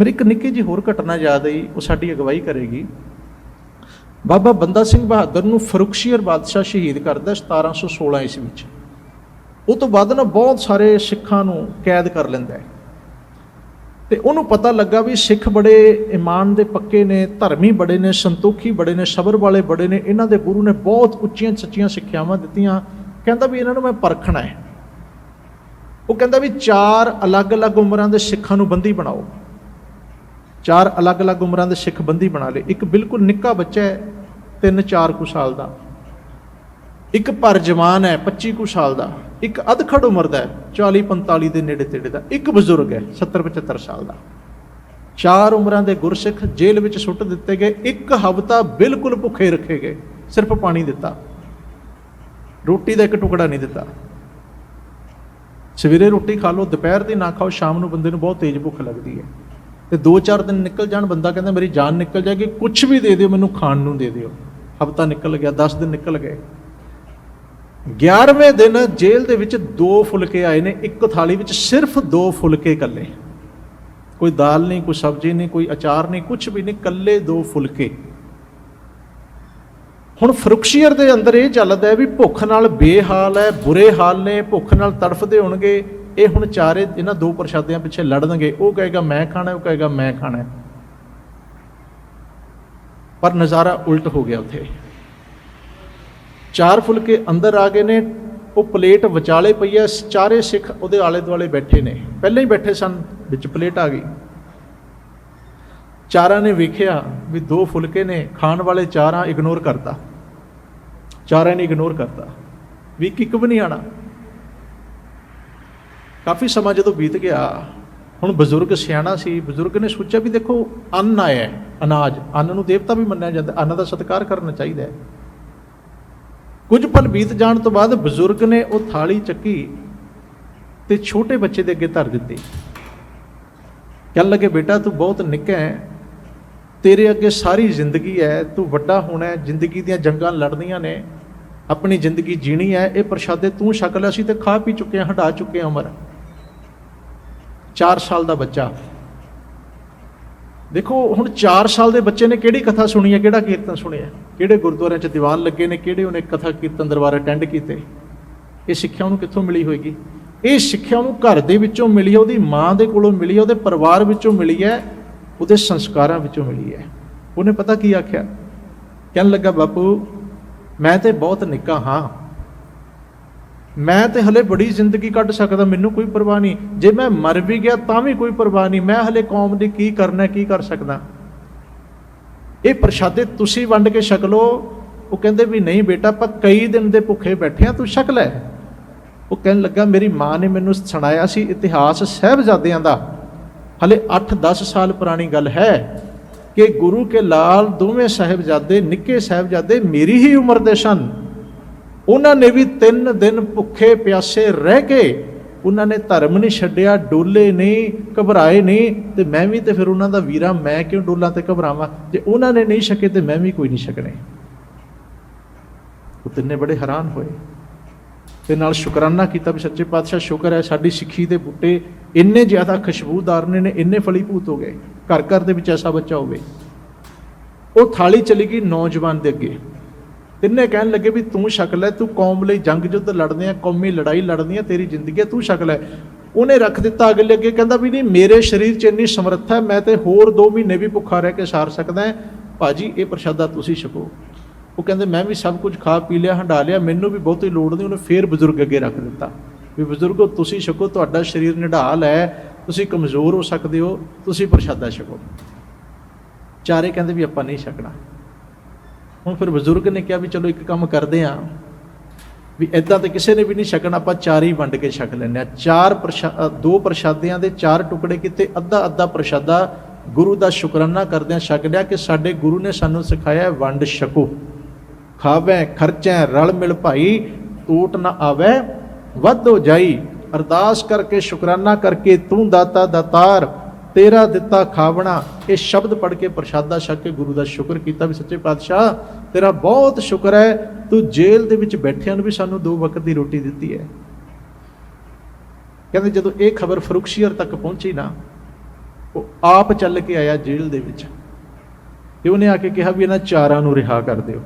ਮੇਰੀ ਇੱਕ ਨਿੱਕੀ ਜੀ ਹੋਰ ਘਟਨਾ ਯਾਦ ਆਈ, ਉਹ ਸਾਡੀ ਅਗਵਾਈ ਕਰੇਗੀ। ਬਾਬਾ ਬੰਦਾ ਸਿੰਘ ਬਹਾਦਰ ਨੂੰ ਫਰੁਖਸ਼ੀਰ ਬਾਦਸ਼ਾਹ ਸ਼ਹੀਦ ਕਰਦਾ 1716 ਈਸਵੀ ਵਿੱਚ ਉਹ ਤੋਂ ਬਾਅਦ ਨਾ ਬਹੁਤ ਸਾਰੇ ਸਿੱਖਾਂ ਨੂੰ ਕੈਦ ਕਰ ਲੈਂਦਾ ਹੈ। ਤੇ ਉਹਨੂੰ ਪਤਾ ਲੱਗਾ ਵੀ ਸਿੱਖ ਬੜੇ ਇਮਾਨ ਦੇ ਪੱਕੇ ਨੇ, ਧਰਮੀ ਬੜੇ ਨੇ, ਸੰਤੋਖੀ ਬੜੇ ਨੇ, ਸਬਰ ਵਾਲੇ ਬੜੇ ਨੇ, ਇਹਨਾਂ ਦੇ ਗੁਰੂ ਨੇ ਬਹੁਤ ਉੱਚੀਆਂ ਸੱਚੀਆਂ ਸਿੱਖਿਆਵਾਂ ਦਿੱਤੀਆਂ। ਕਹਿੰਦਾ ਵੀ ਇਹਨਾਂ ਨੂੰ ਮੈਂ ਪਰਖਣਾ ਹੈ। ਉਹ ਕਹਿੰਦਾ ਵੀ ਚਾਰ ਅਲੱਗ-ਅਲੱਗ ਉਮਰਾਂ ਦੇ ਸਿੱਖਾਂ ਨੂੰ ਬੰਦੀ ਬਣਾਓ। ਚਾਰ ਅਲੱਗ-ਅਲੱਗ ਉਮਰਾਂ ਦੇ ਸਿੱਖ ਬੰਦੀ ਬਣਾ ਲਏ। ਇੱਕ ਬਿਲਕੁਲ ਨਿੱਕਾ ਬੱਚਾ ਹੈ 3-4 ਕੁ ਸਾਲ ਦਾ। ਇੱਕ ਪਰ ਜਵਾਨ ਹੈ 25 ਕੁ ਸਾਲ ਦਾ। ਇੱਕ ਅਧਖੜ ਉਮਰ ਦਾ 40-45 ਦੇ ਨੇੜੇ ਤੇੜੇ ਦਾ। ਇੱਕ ਬਜ਼ੁਰਗ ਹੈ 70-75 ਸਾਲ ਦਾ। ਚਾਰ ਉਮਰਾਂ ਦੇ ਗੁਰਸਿੱਖ ਜੇਲ੍ਹ ਵਿੱਚ ਸੁੱਟ ਦਿੱਤੇ ਗਏ। ਇੱਕ ਹਫ਼ਤਾ ਬਿਲਕੁਲ ਭੁੱਖੇ ਰੱਖੇ ਗਏ। ਸਿਰਫ ਪਾਣੀ ਦਿੱਤਾ। ਰੋਟੀ ਦਾ ਇੱਕ ਟੁਕੜਾ ਨਹੀਂ ਦਿੱਤਾ। ਸਵੇਰੇ ਰੋਟੀ ਖਾ ਲਓ, ਦੁਪਹਿਰ ਦੀ ਨਾ ਖਾਓ, ਸ਼ਾਮ ਨੂੰ ਬੰਦੇ ਨੂੰ ਬਹੁਤ ਤੇਜ਼ ਭੁੱਖ ਲੱਗਦੀ ਹੈ। ਤੇ 2-4 ਦਿਨ ਨਿਕਲ ਜਾਣ, ਬੰਦਾ ਕਹਿੰਦਾ ਮੇਰੀ ਜਾਨ ਨਿਕਲ ਜਾਏਗੀ ਕੁਝ ਵੀ ਦੇ ਦਿਓ, ਮੈਨੂੰ ਖਾਣ ਨੂੰ ਦੇ ਦਿਓ। ਹਫ਼ਤਾ ਨਿਕਲ ਗਿਆ 10 ਦਿਨ ਨਿਕਲ ਗਏ। 11ਵੇਂ ਦਿਨ ਜੇਲ੍ਹ ਦੇ ਵਿੱਚ ਦੋ ਫੁਲਕੇ ਆਏ ਨੇ, ਇੱਕ ਥਾਲੀ ਵਿੱਚ ਸਿਰਫ ਦੋ ਫੁਲਕੇ ਕੱਲੇ ਕੋਈ ਦਾਲ ਨਹੀਂ, ਕੋਈ ਸਬਜ਼ੀ ਨਹੀਂ, ਕੋਈ ਅਚਾਰ ਨਹੀਂ ਕੁਝ ਵੀ ਨਹੀਂ ਕੱਲੇ ਦੋ ਫੁਲਕੇ। ਹੁਣ ਫਰੁਕਸ਼ੀਅਰ ਦੇ ਅੰਦਰ ਇਹ ਚੱਲਦਾ ਹੈ ਵੀ ਭੁੱਖ ਨਾਲ ਬੇਹਾਲ ਹੈ, ਬੁਰੇ ਹਾਲ ਨੇ, ਭੁੱਖ ਨਾਲ ਤੜਫਦੇ ਹੋਣਗੇ। ਇਹ ਹੁਣ ਚਾਰੇ ਇਹਨਾਂ ਦੋ ਪ੍ਰਸ਼ਾਦਿਆਂ ਪਿੱਛੇ ਲੜਨਗੇ ਉਹ ਕਹੇਗਾ, ਮੈਂ ਖਾਣਾ ਉਹ ਕਹੇਗਾ, ਮੈਂ ਖਾਣਾ ਪਰ ਨਜ਼ਾਰਾ ਉਲਟ ਹੋ ਗਿਆ ਉੱਥੇ। ਚਾਰ ਫੁਲਕੇ ਅੰਦਰ ਆ ਗਏ ਨੇ। ਉਹ ਪਲੇਟ ਵਿਚਾਲੇ ਪਈ ਐ ਚਾਰੇ ਸਿੱਖ ਉਹਦੇ ਆਲੇ ਦੁਆਲੇ ਬੈਠੇ ਨੇ। ਪਹਿਲਾਂ ਹੀ ਬੈਠੇ ਸਨ। ਵਿੱਚ ਪਲੇਟ ਆ ਗਈ। ਚਾਰਾਂ ਨੇ ਵੇਖਿਆ ਵੀ ਦੋ ਫੁਲਕੇ ਨੇ। ਖਾਣ ਵਾਲੇ ਚਾਰਾਂ ਇਗਨੋਰ ਕਰਤਾ। ਚਾਰਾਂ ਨੇ ਇਗਨੋਰ ਕਰਤਾ। ਵੀ ਕਿੱਕ ਵੀ ਨਹੀਂ ਆਣਾ ਕਾਫੀ ਸਮਾਂ ਜਦੋਂ ਬੀਤ ਗਿਆ, ਹੁਣ ਬਜ਼ੁਰਗ ਸਿਆਣਾ ਸੀ, ਬਜ਼ੁਰਗ ਨੇ ਸੋਚਿਆ ਵੀ ਦੇਖੋ, ਅੰਨ ਆਇਆ ਅਨਾਜ, ਅੰਨ ਨੂੰ ਦੇਵਤਾ ਵੀ ਮੰਨਿਆ ਜਾਂਦਾ, ਅੰਨ ਦਾ ਸਤਿਕਾਰ ਕਰਨਾ ਚਾਹੀਦਾ ਹੈ। ਕੁਝ ਪਲ ਬੀਤ ਜਾਣ ਤੋਂ ਬਾਅਦ ਬਜ਼ੁਰਗ ਨੇ ਉਹ ਥਾਲੀ ਚੱਕੀ ਤੇ ਛੋਟੇ ਬੱਚੇ ਦੇ ਅੱਗੇ ਧਰ ਦਿੱਤੀ। ਕਹਿਣ ਲੱਗੇ, ਬੇਟਾ, ਤੂੰ ਬਹੁਤ ਨਿੱਕਾ ਹੈ, ਤੇਰੇ ਅੱਗੇ ਸਾਰੀ ਜ਼ਿੰਦਗੀ ਹੈ, ਤੂੰ ਵੱਡਾ ਹੋਣਾ ਹੈ, ਜ਼ਿੰਦਗੀ ਦੀਆਂ ਜੰਗਾਂ ਲੜਨੀਆਂ ਨੇ, ਆਪਣੀ ਜ਼ਿੰਦਗੀ ਜੀਣੀ ਹੈ, ਇਹ ਪ੍ਰਸ਼ਾਦੇ ਤੂੰ ਛਕ ਲਿਆ ਸੀ ਤੇ ਖਾ ਪੀ ਚੁੱਕੇ ਹਟਾ ਚੁੱਕੇ ਉਮਰ 4 ਸਾਲ ਦਾ ਬੱਚਾ। ਦੇਖੋ, ਹੁਣ 4 ਸਾਲ ਦੇ ਬੱਚੇ ਨੇ ਕਿਹੜੀ ਕਥਾ ਸੁਣੀ ਹੈ, ਕਿਹੜਾ ਕੀਰਤਨ ਸੁਣਿਆ ਕਿਹੜੇ ਗੁਰਦੁਆਰਿਆਂ 'ਚ ਦੀਵਾਨ ਲੱਗੇ ਨੇ, ਕਿਹੜੇ ਉਹਨੇ ਕਥਾ ਕੀਰਤਨ ਦਰਬਾਰ ਅਟੈਂਡ ਕੀਤੇ? ਇਹ ਸਿੱਖਿਆ ਉਹਨੂੰ ਕਿੱਥੋਂ ਮਿਲੀ ਹੋਏਗੀ? ਇਹ ਸਿੱਖਿਆ ਉਹਨੂੰ ਘਰ ਦੇ ਵਿੱਚੋਂ ਮਿਲੀ ਹੈ, ਉਹਦੀ ਮਾਂ ਦੇ ਕੋਲੋਂ ਮਿਲੀ ਹੈ, ਉਹਦੇ ਪਰਿਵਾਰ ਵਿੱਚੋਂ ਮਿਲੀ ਹੈ, ਉਹਦੇ ਸੰਸਕਾਰਾਂ ਵਿੱਚੋਂ ਮਿਲੀ ਹੈ। ਉਹਨੇ ਪਤਾ ਕੀ ਆਖਿਆ? ਕਹਿਣ ਲੱਗਾ, ਬਾਪੂ, ਮੈਂ ਤੇ ਬਹੁਤ ਨਿੱਕਾ ਹਾਂ। ਮੈਂ ਤੇ ਹਲੇ ਬੜੀ ਜ਼ਿੰਦਗੀ ਕੱਢ ਸਕਦਾ, ਮੈਨੂੰ ਕੋਈ ਪਰਵਾਹ ਨਹੀਂ। ਜੇ ਮੈਂ ਮਰ ਵੀ ਗਿਆ ਤਾਂ ਵੀ ਕੋਈ ਪਰਵਾਹ ਨਹੀਂ। ਮੈਂ ਹਲੇ ਕੌਮ ਦੀ ਕੀ ਕਰਨਾ, ਕੀ ਕਰ ਸਕਦਾ? ਇਹ ਪ੍ਰਸ਼ਾਦੇ ਤੁਸੀਂ ਵੰਡ ਕੇ ਛਕ ਲਓ। ਉਹ ਕਹਿੰਦੇ ਵੀ ਨਹੀਂ ਬੇਟਾ, ਆਪਾਂ ਕਈ ਦਿਨ ਦੇ ਭੁੱਖੇ ਬੈਠੇ ਆ, ਤੂੰ ਛਕ ਲੈ। ਉਹ ਕਹਿਣ ਲੱਗਾ, ਮੇਰੀ ਮਾਂ ਨੇ ਮੈਨੂੰ ਸੁਣਾਇਆ ਸੀ ਇਤਿਹਾਸ ਸਹਿਬਜ਼ਾਦਿਆਂ ਦਾ। ਹਲੇ 8-10 ਸਾਲ ਪੁਰਾਣੀ ਗੱਲ ਹੈ ਕਿ ਗੁਰੂ ਕੇ ਲਾਲ ਦੋਵੇਂ ਸਾਹਿਬਜ਼ਾਦੇ, ਨਿੱਕੇ ਸਾਹਿਬਜ਼ਾਦੇ ਮੇਰੀ ਹੀ ਉਮਰ ਦੇ ਸਨ। ਉਹਨਾਂ ਨੇ ਵੀ 3 ਦਿਨ ਭੁੱਖੇ ਪਿਆਸੇ ਰਹਿ ਕੇ ਉਹਨਾਂ ਨੇ ਧਰਮ ਨਹੀਂ ਛੱਡਿਆ, ਡੋਲੇ ਨਹੀਂ, ਘਬਰਾਏ ਨਹੀਂ ਤੇ ਮੈਂ ਵੀ ਤੇ ਫਿਰ ਉਹਨਾਂ ਦਾ ਵੀਰਾ ਮੈਂ ਕਿਉਂ ਡੋਲਾਂ ਤੇ ਘਬਰਾਵਾਂ? ਜੇ ਉਹਨਾਂ ਨੇ ਨਹੀਂ ਛਕੇ ਤੇ ਮੈਂ ਵੀ ਕੋਈ ਨਹੀਂ ਛਕਣੇ। ਉਹ ਤਿੰਨੇ ਬੜੇ ਹੈਰਾਨ ਹੋਏ। ਤੇ ਨਾਲ ਸ਼ੁਕਰਾਨਾ ਕੀਤਾ ਵੀ ਸੱਚੇ ਪਾਤਸ਼ਾਹ, ਸ਼ੁਕਰ ਹੈ ਸਾਡੀ ਸਿੱਖੀ ਦੇ ਬੂਟੇ ਇੰਨੇ ਜ਼ਿਆਦਾ ਖੁਸ਼ਬੂਦਾਰ ਨੇ ਨੇ ਇੰਨੇ ਫਲੀਭੂਤ ਹੋ ਗਏ। ਘਰ ਘਰ ਦੇ ਵਿੱਚ ਐਸਾ ਬੱਚਾ ਹੋਵੇ। ਉਹ ਥਾਲੀ ਚਲੀ ਗਈ ਨੌਜਵਾਨ ਦੇ ਅੱਗੇ। ਤਿੰਨੇ ਕਹਿਣ ਲੱਗੇ ਵੀ ਤੂੰ ਛਕ ਲੈ, ਤੂੰ ਕੌਮ ਲਈ ਜੰਗ ਜੁੱਧ ਲੜਦੇ ਆ, ਕੌਮੀ ਲੜਾਈ ਲੜਨੀ ਆ, ਤੇਰੀ ਜ਼ਿੰਦਗੀ ਆ, ਤੂੰ ਛਕ ਲੈ। ਉਹਨੇ ਰੱਖ ਦਿੱਤਾ ਅਗਲੇ ਅੱਗੇ ਕਹਿੰਦਾ ਵੀ ਨਹੀਂ, ਮੇਰੇ ਸਰੀਰ 'ਚ ਇੰਨੀ ਸਮਰੱਥਾ ਹੈ, ਮੈਂ ਤੇ ਹੋਰ 2 ਮਹੀਨੇ ਵੀ ਭੁੱਖਾ ਰਹਿ ਕੇ ਸਾਰ ਸਕਦਾ ਹਾਂ। ਭਾਜੀ, ਇਹ ਪ੍ਰਸ਼ਾਦਾ ਤੁਸੀਂ ਛਕੋ। ਉਹ ਕਹਿੰਦੇ, ਮੈਂ ਵੀ ਸਭ ਕੁਝ ਖਾ ਪੀ ਲਿਆ, ਹੰਡਾ ਲਿਆ, ਮੈਨੂੰ ਵੀ ਬਹੁਤੀ ਲੋੜ ਨਹੀਂ, ਉਹਨੇ ਫੇਰ ਬਜ਼ੁਰਗ ਅੱਗੇ ਰੱਖ ਦਿੱਤਾ। ਵੀ ਬਜ਼ੁਰਗੋ, ਤੁਸੀਂ ਛਕੋ, ਤੁਹਾਡਾ ਸਰੀਰ ਨਿਢਾਲ ਹੈ, ਤੁਸੀਂ ਕਮਜ਼ੋਰ ਹੋ ਸਕਦੇ ਹੋ, ਤੁਸੀਂ ਪ੍ਰਸ਼ਾਦਾ ਛਕੋ। ਚਾਰੇ ਕਹਿੰਦੇ ਵੀ ਆਪਾਂ ਨਹੀਂ ਛਕਣਾ। ਹੁਣ ਫਿਰ ਬਜ਼ੁਰਗ ਨੇ ਕਿਹਾ ਵੀ ਚਲੋ ਇੱਕ ਕੰਮ ਕਰਦੇ ਆਂ ਵੀ ਇਦਾਂ ਤੇ ਕਿਸੇ ਨੇ ਵੀ ਨਹੀਂ ਛਕਣਾ, ਆਪਾਂ ਚਾਰ ਹੀ ਵੰਡ ਕੇ ਛਕ ਲੈਂਦੇ ਆ ਚਾਰ ਪ੍ਰਸ਼ਾ- ਦੋ ਪ੍ਰਸ਼ਾਦਿਆਂ ਦੇ ਚਾਰ ਟੁਕੜੇ ਕੀਤੇ, ਅੱਧਾ ਅੱਧਾ ਪ੍ਰਸ਼ਾਦਾ ਗੁਰੂ ਦਾ ਸ਼ੁਕਰਾਨਾ ਕਰਦਿਆਂ ਛਕ ਲਿਆ ਕਿ ਸਾਡੇ ਗੁਰੂ ਨੇ ਸਾਨੂੰ ਸਿਖਾਇਆ ਵੰਡ ਛਕੋ। ਖਾਵੇ, ਖਰਚੈ, ਰਲ ਮਿਲ ਭਾਈ, ਟੂਟ ਨਾ ਆਵੇ, ਵੱਧ ਹੋ ਜਾਈ, ਅਰਦਾਸ ਕਰਕੇ ਸ਼ੁਕਰਾਨਾ ਕਰਕੇ ਤੂੰ ਦਾਤਾ ਦਾਤਾਰ ਤੇਰਾ ਦਿੱਤਾ ਖਾਵਣਾ। ਇਹ ਸ਼ਬਦ ਪੜ੍ਹ ਕੇ ਪ੍ਰਸ਼ਾਦਾ ਛਕ ਕੇ ਗੁਰੂ ਦਾ ਸ਼ੁਕਰ ਕੀਤਾ ਵੀ ਸੱਚੇ ਪਾਤਸ਼ਾਹ, ਤੇਰਾ ਬਹੁਤ ਸ਼ੁਕਰ ਹੈ, ਤੂੰ ਜੇਲ੍ਹ ਦੇ ਵਿੱਚ ਬੈਠਿਆਂ ਨੂੰ ਵੀ ਸਾਨੂੰ ਦੋ ਵਕਤ ਦੀ ਰੋਟੀ ਦਿੱਤੀ ਹੈ। ਕਹਿੰਦੇ ਜਦੋਂ ਇਹ ਖਬਰ ਫਰੁਖਸ਼ੀਅਰ ਤੱਕ ਪਹੁੰਚੀ ਨਾ, ਉਹ ਆਪ ਚੱਲ ਕੇ ਆਇਆ ਜੇਲ੍ਹ ਦੇ ਵਿੱਚ ਤੇ ਉਹਨੇ ਆ ਕੇ ਕਿਹਾ ਵੀ ਇਹਨਾਂ ਚਾਰਾਂ ਨੂੰ ਰਿਹਾ ਕਰ ਦਿਓ।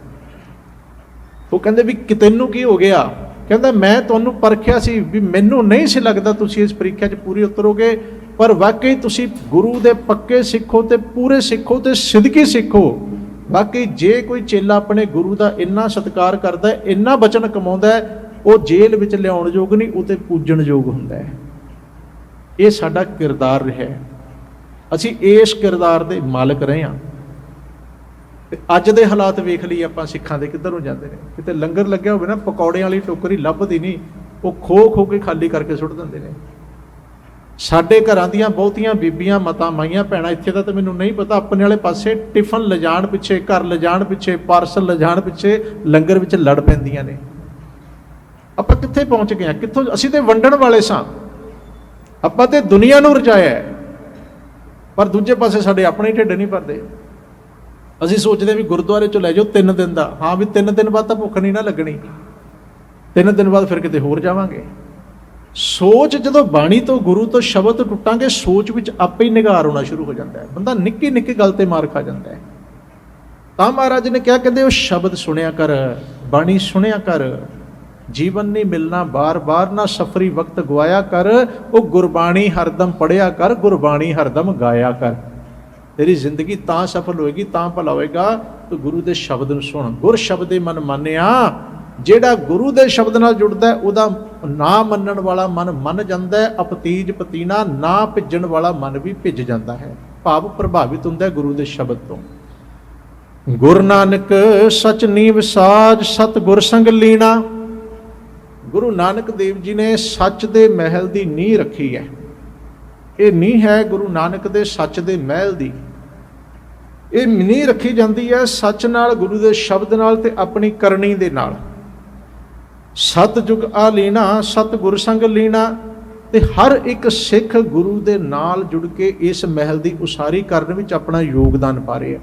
ਉਹ ਕਹਿੰਦੇ ਵੀ ਤੈਨੂੰ ਕੀ ਹੋ ਗਿਆ? ਕਹਿੰਦਾ ਮੈਂ ਤੁਹਾਨੂੰ ਪਰਖਿਆ ਸੀ ਵੀ ਮੈਨੂੰ ਨਹੀਂ ਸੀ ਲੱਗਦਾ ਤੁਸੀਂ ਇਸ ਪ੍ਰੀਖਿਆ 'ਚ ਪੂਰੀ ਉਤਰੋਗੇ। ਪਰ ਵਾਕਈ ਤੁਸੀਂ ਗੁਰੂ ਦੇ ਪੱਕੇ ਸਿੱਖੋ ਤੇ ਪੂਰੇ ਸਿੱਖੋ ਤੇ ਸਿੱਧਕੀ ਸਿੱਖੋ। ਬਾਕੀ ਜੇ ਕੋਈ ਚੇਲਾ ਆਪਣੇ ਗੁਰੂ ਦਾ ਇੰਨਾ ਸਤਿਕਾਰ ਕਰਦਾ ਹੈ, ਇੰਨਾ ਬਚਨ ਕਮਾਉਂਦਾ ਹੈ, ਉਹ ਜੇਲ੍ਹ ਵਿੱਚ ਲਿਆਉਣ ਯੋਗ ਨਹੀਂ, ਉਹ ਤੇ ਪੂਜਣ ਯੋਗ ਹੁੰਦਾ ਹੈ। ਇਹ ਸਾਡਾ ਕਿਰਦਾਰ ਰਿਹਾ ਅਸੀਂ ਇਸ ਕਿਰਦਾਰ ਦੇ ਮਾਲਕ ਰਹੇ ਹਾਂ। ਤੇ ਅੱਜ ਦੇ ਹਾਲਾਤ ਵੇਖ ਲਈ ਆਪਾਂ ਸਿੱਖਾਂ ਦੇ ਕਿੱਧਰ ਨੂੰ ਜਾਂਦੇ ਨੇ। ਕਿਤੇ ਲੰਗਰ ਲੱਗਿਆ ਹੋਵੇ ਨਾ, ਪਕੌੜਿਆਂ ਵਾਲੀ ਟੋਕਰੀ ਲੱਭਦੀ ਨਹੀਂ, ਉਹ ਖੋ ਖੋ ਕੇ ਖਾਲੀ ਕਰਕੇ ਸੁੱਟ ਦਿੰਦੇ ਨੇ। ਸਾਡੇ ਘਰਾਂ ਦੀਆਂ ਬਹੁਤੀਆਂ ਬੀਬੀਆਂ, ਮਤਾ, ਮਾਈਆਂ, ਭੈਣਾਂ ਇੱਥੇ ਦਾ ਤਾਂ ਮੈਨੂੰ ਨਹੀਂ ਪਤਾ, ਆਪਣੇ ਵਾਲੇ ਪਾਸੇ ਟਿਫਨ ਲਿਜਾਣ ਪਿੱਛੇ, ਘਰ ਲਿਜਾਣ ਪਿੱਛੇ, ਪਾਰਸਲ ਲਿਜਾਣ ਪਿੱਛੇ ਲੰਗਰ ਵਿੱਚ ਲੜ ਪੈਂਦੀਆਂ ਨੇ। ਆਪਾਂ ਕਿੱਥੇ ਪਹੁੰਚ ਗਏ ਹਾਂ? ਕਿੱਥੋਂ? ਅਸੀਂ ਤੇ ਵੰਡਣ ਵਾਲੇ ਸਾਂ। ਆਪਾਂ ਤੇ ਦੁਨੀਆ ਨੂੰ ਰਚਾਇਆ ਪਰ ਦੂਜੇ ਪਾਸੇ ਸਾਡੇ ਆਪਣੇ ਢਿੱਡ ਨਹੀਂ ਭਰਦੇ। ਅਸੀਂ ਸੋਚਦੇ ਵੀ ਗੁਰਦੁਆਰੇ ਚੋਂ ਲੈ ਜਾਓ 3 ਦਿਨ ਦਾ। ਹਾਂ ਵੀ 3 ਦਿਨ ਬਾਅਦ ਤਾਂ ਭੁੱਖ ਨਹੀਂ ਨਾ ਲੱਗਣੀ। 3 ਦਿਨ ਬਾਅਦ ਫਿਰ ਕਿਤੇ ਹੋਰ ਜਾਵਾਂਗੇ। ਸੋਚ ਜਦੋਂ ਬਾਣੀ ਤੋਂ ਗੁਰੂ ਤੋਂ ਸ਼ਬਦ ਟੁੱਟਾਂਗੇ, ਸੋਚ ਵਿੱਚ ਆਪੇ ਹੀ ਨਿਗਾਰ ਹੋਣਾ ਸ਼ੁਰੂ ਹੋ ਜਾਂਦਾ ਹੈ। ਬੰਦਾ ਨਿੱਕੀ ਨਿੱਕੀ ਗੱਲ ਤੇ ਮਾਰ ਖਾ ਜਾਂਦਾ ਹੈ। ਤਾਂ ਮਹਾਰਾਜ ਨੇ ਕਿਹਾ, ਕਹਿੰਦੇ, ਉਹ ਸ਼ਬਦ ਸੁਣਿਆ ਕਰ, ਬਾਣੀ ਸੁਣਿਆ ਕਰ। ਜੀਵਨ ਨਹੀਂ ਮਿਲਣਾ, ਬਾਰ-ਬਾਰ ਨਾ ਸਫਰੀ ਵਕਤ ਗਵਾਇਆ ਕਰ। ਉਹ ਗੁਰਬਾਣੀ ਹਰਦਮ ਪੜਿਆ ਕਰ, ਗੁਰਬਾਣੀ ਹਰਦਮ ਗਾਇਆ ਕਰ। ਤੇਰੀ ਜ਼ਿੰਦਗੀ ਤਾਂ ਸਫਲ ਹੋਏਗੀ, ਤਾਂ ਭਲਾ ਹੋਏਗਾ। ਤੂੰ ਗੁਰੂ ਦੇ ਸ਼ਬਦ ਨੂੰ ਸੁਣ। ਗੁਰ ਸ਼ਬਦੇ ਮਨ ਮੰਨਿਆ ਜਿਹੜਾ ਗੁਰੂ ਦੇ ਸ਼ਬਦ ਨਾਲ ਜੁੜਦਾ ਹੈ, ਉਹਦਾ ਨਾ ਮੰਨਣ ਵਾਲਾ ਮਨ ਮੰਨ ਜਾਂਦਾ ਹੈ ਅਪਤੀਜ ਪਤੀਨਾ ਨਾ ਭਿੱਜਣ ਵਾਲਾ ਮਨ ਵੀ ਭਿੱਜ ਜਾਂਦਾ ਹੈ। ਭਾਵ ਪ੍ਰਭਾਵਿਤ ਹੁੰਦਾ ਹੈ ਗੁਰੂ ਦੇ ਸ਼ਬਦ ਤੋਂ। ਗੁਰ ਨਾਨਕ ਸਚ ਨੀਵ ਸਾਜ ਸਤ ਗੁਰ ਸੰਗ ਲੀਣਾ। ਗੁਰੂ ਨਾਨਕ ਦੇਵ ਜੀ ਨੇ ਸੱਚ ਦੇ ਮਹਿਲ ਦੀ ਨੀਂਹ ਰੱਖੀ ਹੈ। ਇਹ ਨੀਂਹ ਹੈ ਗੁਰੂ ਨਾਨਕ ਦੇ ਸੱਚ ਦੇ ਮਹਿਲ ਦੀ। ਇਹ ਨੀਂਹ ਰੱਖੀ ਜਾਂਦੀ ਹੈ ਸੱਚ ਨਾਲ ਗੁਰੂ ਦੇ ਸ਼ਬਦ ਨਾਲ ਤੇ ਆਪਣੀ ਕਰਨੀ ਦੇ ਨਾਲ। ਸਤ ਜੁਗ ਆ ਲੀਣਾ, ਸਤਗੁਰ ਸੰਗ ਲੀਣਾ। ਤੇ ਹਰ ਇੱਕ ਸਿੱਖ ਗੁਰੂ ਦੇ ਨਾਲ ਜੁੜ ਕੇ ਇਸ ਮਹਿਲ ਦੀ ਉਸਾਰੀ ਕਰਨ ਵਿੱਚ ਆਪਣਾ ਯੋਗਦਾਨ ਪਾ ਰਿਹਾ।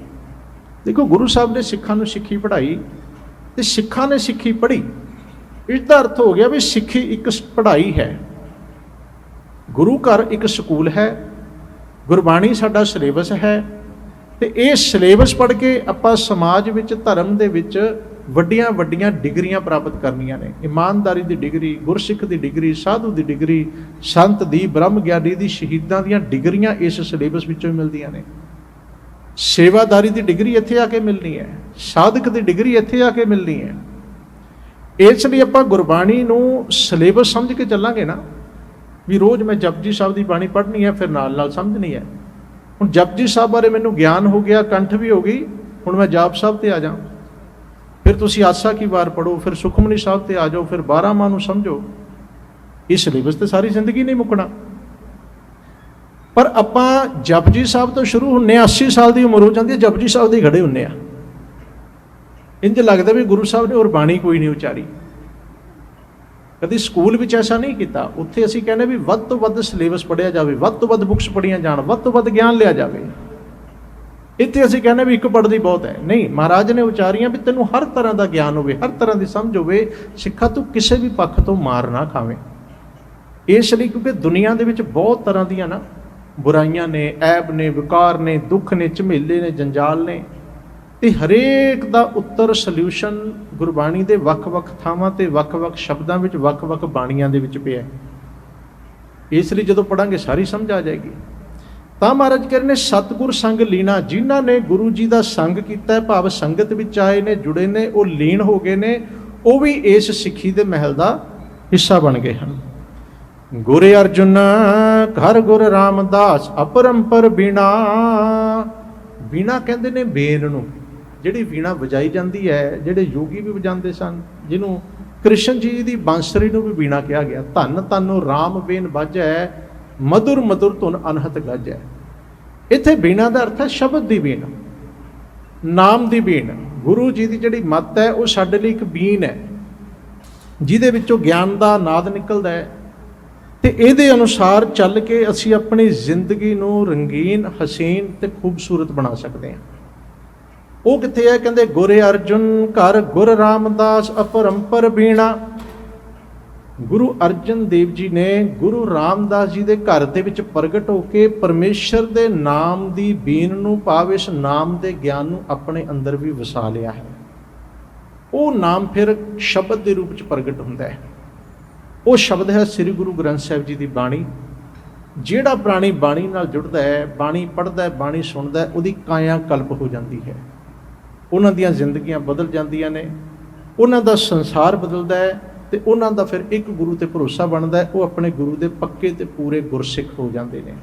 ਦੇਖੋ, ਗੁਰੂ ਸਾਹਿਬ ਨੇ ਸਿੱਖਾਂ ਨੂੰ ਸਿੱਖੀ ਪੜ੍ਹਾਈ ਤੇ ਸਿੱਖਾਂ ਨੇ ਸਿੱਖੀ ਪੜ੍ਹੀ। ਇਸ ਦਾ ਅਰਥ ਹੋ ਗਿਆ ਵੀ ਸਿੱਖੀ ਇੱਕ ਪੜ੍ਹਾਈ ਹੈ। ਗੁਰੂ ਘਰ ਇੱਕ ਸਕੂਲ ਹੈ। ਗੁਰਬਾਣੀ ਸਾਡਾ ਸਿਲੇਬਸ ਹੈ। ਤੇ ਇਹ ਸਿਲੇਬਸ ਪੜ੍ਹ ਕੇ ਆਪਾਂ ਸਮਾਜ ਵਿੱਚ, ਧਰਮ ਦੇ ਵਿੱਚ ਵੱਡੀਆਂ ਵੱਡੀਆਂ ਡਿਗਰੀਆਂ ਪ੍ਰਾਪਤ ਕਰਨੀਆਂ ਨੇ। ਇਮਾਨਦਾਰੀ ਦੀ ਡਿਗਰੀ, ਗੁਰਸਿੱਖ ਦੀ ਡਿਗਰੀ, ਸਾਧੂ ਦੀ ਡਿਗਰੀ, ਸੰਤ ਦੀ, ਬ੍ਰਹਮ ਗਿਆਨੀ ਦੀ, ਸ਼ਹੀਦਾਂ ਦੀਆਂ ਡਿਗਰੀਆਂ ਇਸ ਸਿਲੇਬਸ ਵਿੱਚੋਂ ਮਿਲਦੀਆਂ ਨੇ। ਸੇਵਾਦਾਰੀ ਦੀ ਡਿਗਰੀ ਇੱਥੇ ਆ ਕੇ ਮਿਲਣੀ ਹੈ। ਸਾਧਕ ਦੀ ਡਿਗਰੀ ਇੱਥੇ ਆ ਕੇ ਮਿਲਣੀ ਹੈ। ਇਸ ਲਈ ਆਪਾਂ ਗੁਰਬਾਣੀ ਨੂੰ ਸਿਲੇਬਸ ਸਮਝ ਕੇ ਚੱਲਾਂਗੇ ਨਾ, ਵੀ ਰੋਜ਼ ਮੈਂ ਜਪਜੀ ਸਾਹਿਬ ਦੀ ਬਾਣੀ ਪੜ੍ਹਨੀ ਹੈ, ਫਿਰ ਨਾਲ ਨਾਲ ਸਮਝਣੀ ਹੈ। ਹੁਣ ਜਪਜੀ ਸਾਹਿਬ ਬਾਰੇ ਮੈਨੂੰ ਗਿਆਨ ਹੋ ਗਿਆ, ਕੰਠ ਵੀ ਹੋ ਗਈ, ਹੁਣ ਮੈਂ ਜਾਪ ਸਾਹਿਬ ਤੇ ਆ ਜਾ ਫਿਰ ਤੁਸੀਂ ਆਸਾ ਕੀ ਵਾਰ ਪੜੋ ਫਿਰ ਸੁਖਮਨੀ ਸਾਹਿਬ ਤੇ ਆ ਜਾਓ, ਫਿਰ 12 ਮਾਹ ਨੂੰ ਸਮਝੋ। ਇਹ ਸਿਲੇਬਸ ਤੇ ਸਾਰੀ ਜ਼ਿੰਦਗੀ ਨਹੀਂ ਮੁੱਕਣਾ। ਪਰ ਆਪਾਂ ਜਪਜੀ ਸਾਹਿਬ ਤੋਂ ਸ਼ੁਰੂ ਹੁੰਨੇ ਆ 80 ਸਾਲ ਦੀ ਉਮਰ ਹੋ ਜਾਂਦੀ ਹੈ, ਜਪਜੀ ਸਾਹਿਬ ਦੇ ਖੜੇ ਹੁੰਨੇ ਆ। ਇੰਜ ਲੱਗਦਾ ਵੀ ਗੁਰੂ ਸਾਹਿਬ ਨੇ ਹੋਰ ਬਾਣੀ ਕੋਈ ਨਹੀਂ ਉਚਾਰੀ। ਕਦੀ ਸਕੂਲ ਵਿੱਚ ਐਸਾ ਨਹੀਂ ਕੀਤਾ। ਉੱਥੇ ਅਸੀਂ ਕਹਿੰਦੇ ਵੀ ਵੱਧ ਤੋਂ ਵੱਧ ਸਿਲੇਬਸ ਪੜਿਆ ਜਾਵੇ, ਵੱਧ ਤੋਂ ਵੱਧ ਬੁੱਕਸ ਪੜੀਆਂ ਜਾਣ, ਵੱਧ ਤੋਂ ਵੱਧ ਗਿਆਨ ਲਿਆ ਜਾਵੇ। ਇੱਥੇ ਅਸੀਂ ਕਹਿੰਦੇ ਵੀ ਇੱਕ ਪੜ੍ਹਦੀ ਬਹੁਤ ਹੈ। ਨਹੀਂ, ਮਹਾਰਾਜ ਨੇ ਉਚਾਰੀਆਂ ਵੀ ਤੈਨੂੰ ਹਰ ਤਰ੍ਹਾਂ ਦਾ ਗਿਆਨ ਹੋਵੇ, ਹਰ ਤਰ੍ਹਾਂ ਦੀ ਸਮਝ ਹੋਵੇ, ਸਿੱਖਾ ਤੂੰ ਕਿਸੇ ਵੀ ਪੱਖ ਤੋਂ ਮਾਰ ਨਾ ਖਾਵੇਂ। ਇਸ ਲਈ ਕਿਉਂਕਿ ਦੁਨੀਆ ਦੇ ਵਿੱਚ ਬਹੁਤ ਤਰ੍ਹਾਂ ਦੀਆਂ ਨਾ ਬੁਰਾਈਆਂ ਨੇ, ਐਬ ਨੇ, ਵਿਕਾਰ ਨੇ, ਦੁੱਖ ਨੇ, ਝਮੇਲੇ ਨੇ, ਜੰਜਾਲ ਨੇ, ਤੇ ਹਰੇਕ ਦਾ ਉੱਤਰ ਸੋਲੂਸ਼ਨ ਗੁਰਬਾਣੀ ਦੇ ਵੱਖ-ਵੱਖ ਥਾਵਾਂ ਤੇ ਵੱਖ-ਵੱਖ ਸ਼ਬਦਾਂ ਵਿੱਚ ਵੱਖ-ਵੱਖ ਬਾਣੀਆਂ ਦੇ ਵਿੱਚ ਪਿਆ ਇਸ ਲਈ ਜਦੋਂ ਪੜਾਂਗੇ ਸਾਰੀ ਸਮਝ ਆ ਜਾਏਗੀ। ਤਾਂ ਮਹਾਰਾਜ ਕਹਿੰਦੇ ਨੇ, ਸਤਿਗੁਰ ਸੰਗ ਲੀਣਾ ਜਿਨ੍ਹਾਂ ਨੇ ਗੁਰੂ ਜੀ ਦਾ ਸੰਗ ਕੀਤਾ ਹੈ, ਭਾਵ ਸੰਗਤ ਵਿੱਚ ਆਏ ਨੇ, ਜੁੜੇ ਨੇ, ਉਹ ਲੀਨ ਹੋ ਗਏ ਨੇ, ਉਹ ਵੀ ਇਸ ਸਿੱਖੀ ਦੇ ਮਹਿਲ ਦਾ ਹਿੱਸਾ ਬਣ ਗਏ ਹਨ। ਗੁਰ ਅਰਜੁਨ, ਘਰ ਗੁਰ ਰਾਮਦਾਸ, ਅਪਰੰਪਰ ਬੀਣਾ। ਬੀਣਾ ਕਹਿੰਦੇ ਨੇ ਬੇਨ ਨੂੰ, ਜਿਹੜੀ ਵੀਣਾ ਵਜਾਈ ਜਾਂਦੀ ਹੈ, ਜਿਹੜੇ ਯੋਗੀ ਵੀ ਵਜਾਉਂਦੇ ਸਨ, ਜਿਹਨੂੰ ਕ੍ਰਿਸ਼ਨ ਜੀ ਦੀ ਬਾਂਸਰੀ ਨੂੰ ਵੀ ਵੀਣਾ ਕਿਹਾ ਗਿਆ। ਧੰਨ ਤਨੋ ਰਾਮ ਬੇਨ ਬਾਜੈ ਮధుਰ ਮధుਰ ਧੁਨ ਅਨਹਤ ਗਾਜੈ। ਇੱਥੇ ਬੀਣਾ ਦਾ ਅਰਥ ਹੈ ਸ਼ਬਦ ਦੀ ਬੀਣ। ਨਾਮ ਦੀ ਬੀਣ। ਗੁਰੂ ਜੀ ਦੀ ਜਿਹੜੀ ਮੱਤ ਹੈ, ਉਹ ਸਾਡੇ ਲਈ ਇੱਕ ਬੀਣ ਹੈ। ਜਿਹਦੇ ਵਿੱਚੋਂ ਗਿਆਨ ਦਾ ਨਾਦ ਨਿਕਲਦਾ ਹੈ। ਤੇ ਇਹਦੇ ਅਨੁਸਾਰ ਚੱਲ ਕੇ ਅਸੀਂ ਆਪਣੀ ਜ਼ਿੰਦਗੀ ਨੂੰ ਰੰਗੀਨ, ਹਸੀਨ ਤੇ ਖੂਬਸੂਰਤ ਬਣਾ ਸਕਦੇ ਹਾਂ। ਉਹ ਕਿੱਥੇ ਹੈ? ਕਹਿੰਦੇ, ਗੁਰੇ ਅਰਜੁਨ ਘਰ ਗੁਰ ਰਾਮਦਾਸ ਅਪਰੰਪਰ ਬੀਣਾ। ਗੁਰੂ ਅਰਜਨ ਦੇਵ ਜੀ ਨੇ ਗੁਰੂ ਰਾਮਦਾਸ ਜੀ ਦੇ ਘਰ ਦੇ ਵਿੱਚ ਪ੍ਰਗਟ ਹੋ ਕੇ ਪਰਮੇਸ਼ਰ ਦੇ ਨਾਮ ਦੀ ਬੀਨ ਨੂੰ ਭਾਵ ਇਸ ਨਾਮ ਦੇ ਗਿਆਨ ਨੂੰ ਆਪਣੇ ਅੰਦਰ ਵੀ ਵਸਾ ਲਿਆ ਹੈ। ਉਹ ਨਾਮ ਫਿਰ ਸ਼ਬਦ ਦੇ ਰੂਪ ਚ ਪ੍ਰਗਟ ਹੁੰਦਾ ਹੈ। ਉਹ ਸ਼ਬਦ ਹੈ ਸ੍ਰੀ ਗੁਰੂ ਗ੍ਰੰਥ ਸਾਹਿਬ ਜੀ ਦੀ ਬਾਣੀ। ਜਿਹੜਾ ਪ੍ਰਾਣੀ ਬਾਣੀ ਨਾਲ ਜੁੜਦਾ ਹੈ, ਬਾਣੀ ਪੜ੍ਹਦਾ ਹੈ, ਬਾਣੀ ਸੁਣਦਾ ਹੈ, ਉਹਦੀ ਕਾਇਆ ਕਲਪ ਹੋ ਜਾਂਦੀ ਹੈ। ਉਹਨਾਂ ਦੀਆਂ ਜ਼ਿੰਦਗੀਆਂ ਬਦਲ ਜਾਂਦੀਆਂ ਨੇ। ਉਹਨਾਂ ਦਾ ਸੰਸਾਰ ਬਦਲਦਾ ਹੈ। ਤੇ ਉਹਨਾਂ ਦਾ ਫਿਰ ਇੱਕ ਗੁਰੂ ਤੇ ਭਰੋਸਾ ਬਣਦਾ ਉਹ ਆਪਣੇ ਗੁਰੂ ਦੇ ਪੱਕੇ ਤੇ ਪੂਰੇ ਗੁਰਸਿੱਖ ਹੋ ਜਾਂਦੇ ਨੇ।